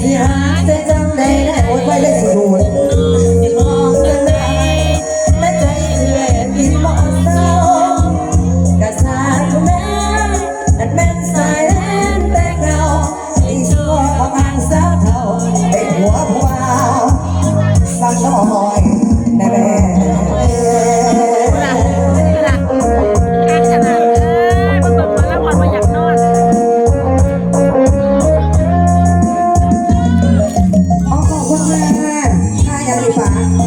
ที่หาจจำได้แล้วโอ้ยสุดมองกันเลยและใจเธอมีมองเศร้ากะซาทุกแม่แต่แม่สายแลนแต่เงาไอ้ชั่วประมาณสาวเท่าไอ้หัวาวฟังนอง 加头发。